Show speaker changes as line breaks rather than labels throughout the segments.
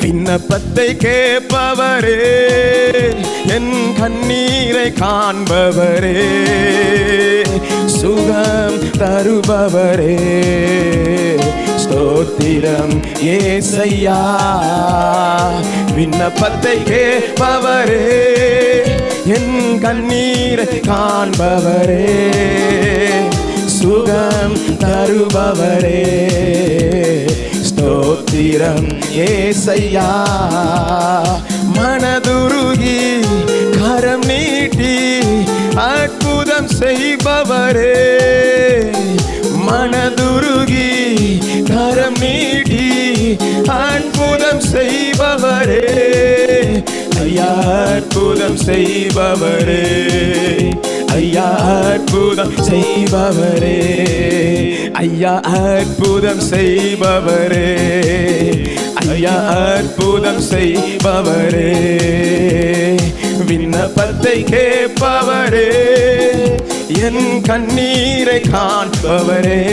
விண்ணப்பத்தை கேட்பவரே. என் கண்ணீரை காண்பவரே. சுகம் தருபவரே. ஸ்தோத்திரம் ஏசையா. விண்ணப்பத்தை கேட்பவரே. என் கண்ணீரை காண்பவரே. சுகம் தருபவரே. ஸ்தோத்திரம் ஏசையா. மனதுருகி கரம் நீட்டி அற்புதம் செய்பவரே. மனதுருகி கரம் நீட்டி அற்புதம் செய்பவரே. ஐயா அற்புதம் செய்பவரே. ஐயா அற்புதம் செய்பவரே. ஐயா அற்புதம் செய்பவரே. ஐயா அற்புதம் செய்பவரே. விண்ணப்பத்தை கேட்பவரே. என் கண்ணீரை காண்பவரே.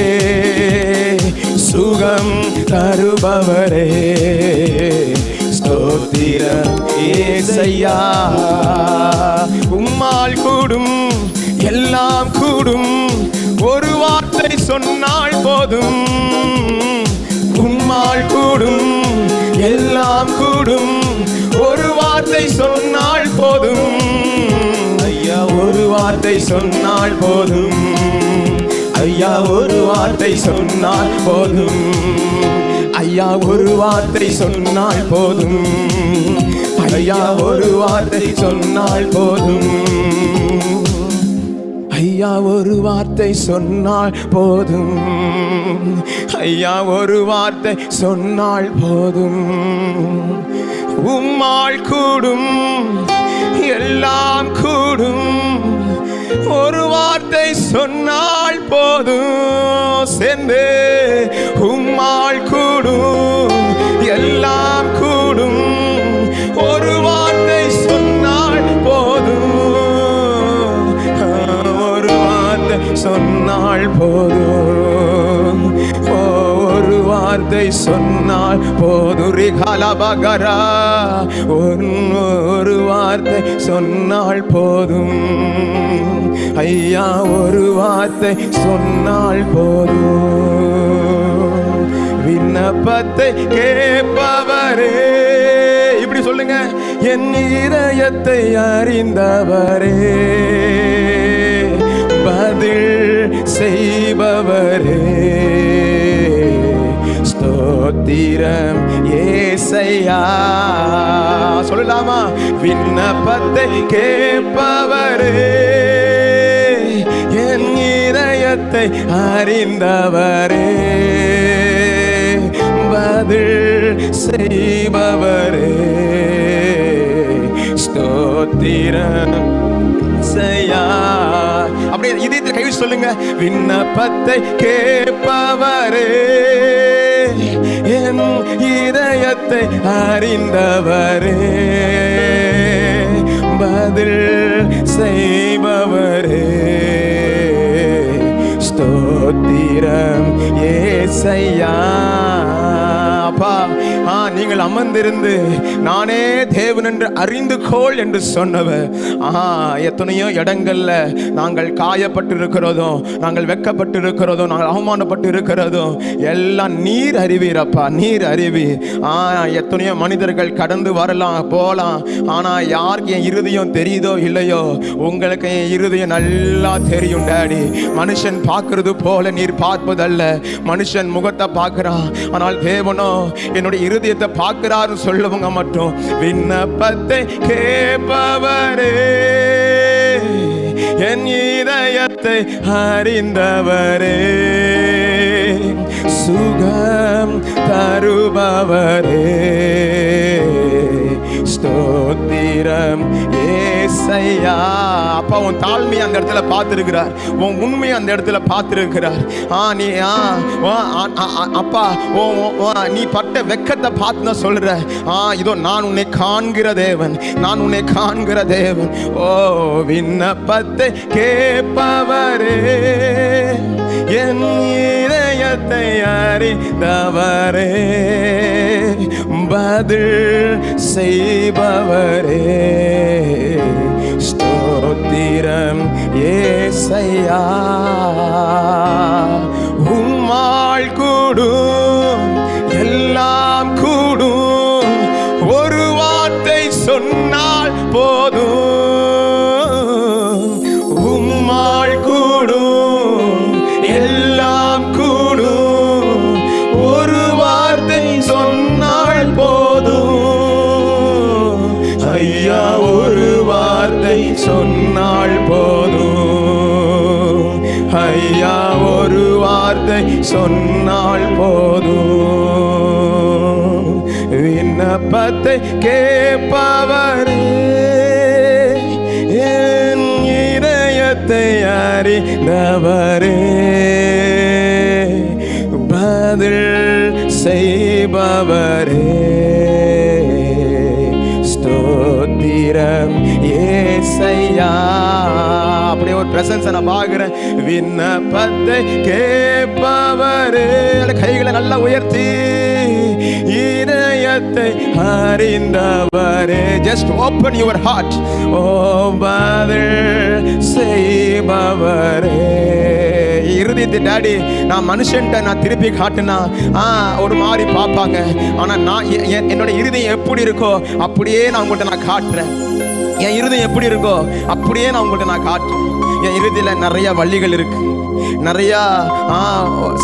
சுகம் தருபவரே. ஸ்தோத்திரம் ஏசையா. உம்மால் கூடும் எல்லாம் கூடும். வார்த்தை சொன்னால் போதும். உம்மால் கூடும் எல்லாம் கூடும். ஒரு வார்த்தை சொன்னால் போதும். ஐயா ஒரு வார்த்தை சொன்னால் போதும். ஐயா ஒரு வார்த்தை சொன்னால் போதும். ஐயா ஒரு வார்த்தை சொன்னால் போதும். ஐயா ஒரு வார்த்தை சொன்னால் போதும். ஐயா ஒரு வார்த்தை சொன்னால் போதும். ஐயா ஒரு வார்த்தை சொன்னால் போதும். உம்மாள் கூடும் எல்லாம் கூடும். ஒரு வார்த்தை சொன்னால் போதும். சேர்ந்து வார்த்தை சொன்னால் போதும் ரிகலபகரா ஒரு ஒரு வார்த்தை சொன்னால் போதும். ஐயா ஒரு வார்த்தை சொன்னால் போதும். விண்ணப்பத்தை கேட்பவரே. இப்படி சொல்லுங்க. என் இதயத்தை அறிந்தவரே. பதில் செய்பவரே. பாத்திரம் ஏசையா. சொல்லலாமா? விண்ணப்பத்தை கேட்பவரே. என் இதயத்தை அறிந்தவரே. பதில் செய்பவரே. ஸ்தோத்திரம் செய்யா அப்படியே இதயத்தில் கை சொல்லுங்க. விண்ணப்பத்தை கேட்பவரே. என் இதயத்தை அறிந்தவரே. பதில் செய்பவரே. ஸ்தோத்திரம் ஏசையா. அப்பா. ஆ நீங்கள் அமர்ந்திருந்து நானே தேவன் என்று அறிந்து கொள் என்று சொன்னவர். ஆ எத்தனையோ இடங்கள்ல நாங்கள் காயப்பட்டு நாங்கள் வெக்கப்பட்டிருக்கிறதும் நாங்கள் அவமானப்பட்டு இருக்கிறதும் எல்லாம் நீர் அறிவீரப்பா நீர் அறிவி ஆ எத்தனையோ மனிதர்கள் கடந்து வரலாம் போகலாம் ஆனால் யாருக்கு என் இருதயம் தெரியுதோ இல்லையோ? உங்களுக்கு என் இருதயம் நல்லா தெரியும் டேடி. மனுஷன் பார்க்கறது போல நீர் பார்ப்பதல்ல. மனுஷன் முகத்தை பார்க்குறான். ஆனால் தேவனோ என்னுடைய இருதயத்தை பார்க்கிறாரு சொல்லவங்க மட்டும் விண்ணப்பத்தை கேட்பவரே என் இதயத்தை அறிந்தவரே சுகம் தருபவரே ஸ்தோத்திரம் ஏசையா அப்பா உன் தாழ்மையை அந்த இடத்துல பார்த்துருக்கிறார். உன் உண்மையை அந்த இடத்துல பார்த்துருக்கிறார். ஆ நீ ஆ ஓ, அப்பா ஓ ஓ, ஓ, நீ பட்ட வெக்கத்தை பார்த்து தான் சொல்கிற ஆ இதோ நான் உன்னை காண்கிற தேவன் நான் உன்னை காண்கிற தேவன். ஓ விண்ணப்பத்தை கேட்பவரே என் இதயத்தை அறிந்தவரே பதில் செய்பவரே. ஸ்தோத்திரம் ஏசையா. ஐயா ஒரு வார்த்தை சொன்னால் போதும். விண்ணப்பத்தை கேட்பவரே என் இதயத்தை அறிந்தவரே. பதில் செய்பவரே ஸ்தோத்திரம். ஏசையா. அப்படியே ஒரு பிரசன்ஸ் நான் பார்க்கிறேன். விண்ணப்பத்தை கேட்பவரே. கைகளை நல்லா உயர்த்தி. இதயத்தை அறிந்தவரே. Just open your heart oh பதில் செய்பவரே இருதயத்தை டாடி நான் மனுஷன்ட்ட நான் திருப்பி காட்டுனா ஆ ஒரு மாதிரி பார்ப்பாங்க. ஆனால் நான் எ- என்னோட இருதயம் எப்படி இருக்கோ அப்படியே நான் உங்கள்கிட்ட நான் காட்டுறேன். என் இருதயம் எப்படி இருக்கோ அப்படியே நான் உங்களுக்கு நான் காட்டுறேன். என் இறுதியில் நிறைய வழிகள் இருக்குது நிறையா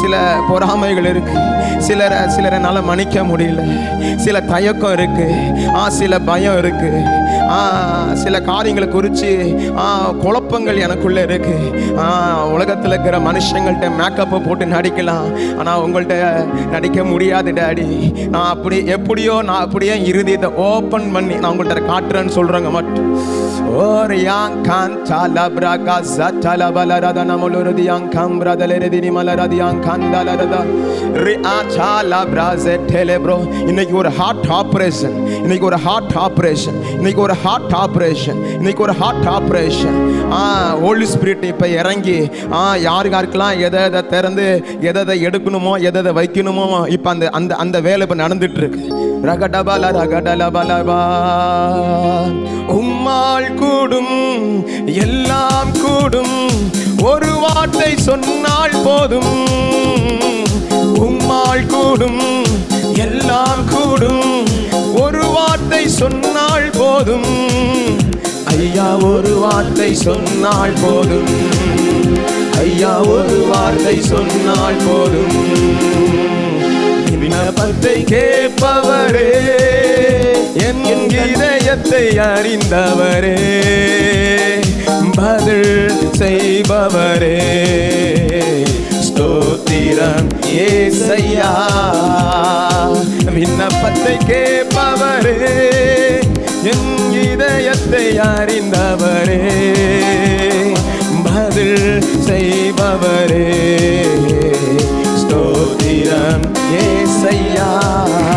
சில பொறாமைகள் இருக்குது சிலரை சிலரை என்னால் மன்னிக்க முடியல. சில தயக்கம் இருக்குது ஆ சில பயம் இருக்குது ஆ சில காரியங்களை குறித்து ஆ குழப்பங்கள் எனக்குள்ளே இருக்குது ஆ உலகத்தில் இருக்கிற மனுஷங்கள்ட்ட மேக்கப்பை போட்டு நடிக்கலாம். ஆனால் உங்கள்கிட்ட நடிக்க முடியாது டேடி. நான் அப்படி எப்படியோ நான் அப்படியே இறுதியத்தை ஓப்பன் பண்ணி நான் உங்கள்கிட்ட காட்டுறேன்னு சொல்கிறேங்க மட்டும். ஓர் யாங் கான் சாலா பிராகா சச்சாலா பலரத நமலுருதி யாங் காம் பிரதலரதி நிமலரதி யாங் கந்தலரத ரி ஆ சாலா பிராசே டெலே ப்ரோ. இன்னைக்கு ஒரு ஹார்ட் ஆப்ரேஷன் இன்னைக்கு ஒரு ஹார்ட் ஆப்ரேஷன் இன்னைக்கு ஒரு ஹார்ட் ஆப்ரேஷன் இன்னைக்கு ஒரு ஹார்ட் ஆப்ரேஷன் ஆ ஹோலி ஸ்பிரிட் இப்போ இறங்கி ஆ யார் யாருக்கெல்லாம் எதை எதை திறந்து எதை எதை எடுக்கணுமோ எதை எதை வைக்கணுமோ இப்போ அந்த அந்த அந்த வேலை இப்போ நடந்துட்டு இருக்கு. ரகடபல ரகடலபலபா. நம்மால் கூடும் எல்லாம் கூடும். ஒரு வார்த்தை சொன்னால் போதும். உம்மால் கூடும் எல்லாம் கூடும். ஒரு வார்த்தை சொன்னால் போதும். ஐயா ஒரு வார்த்தை சொன்னால் போதும். ஐயா ஒரு வார்த்தை சொன்னால் போதும். விண்ணப்பத்தை கேட்பவரே. என் இதயத்தை அறிந்தவரே. பதில் செய்பவரே. ஸ்தோத்திரம் ஏசையா. விண்ணப்பத்தை கேட்பவரே. என் இதயத்தை அறிந்தவரே. பதில் செய்பவரே. ஸ்தோத்திரம் ஏ 飞呀？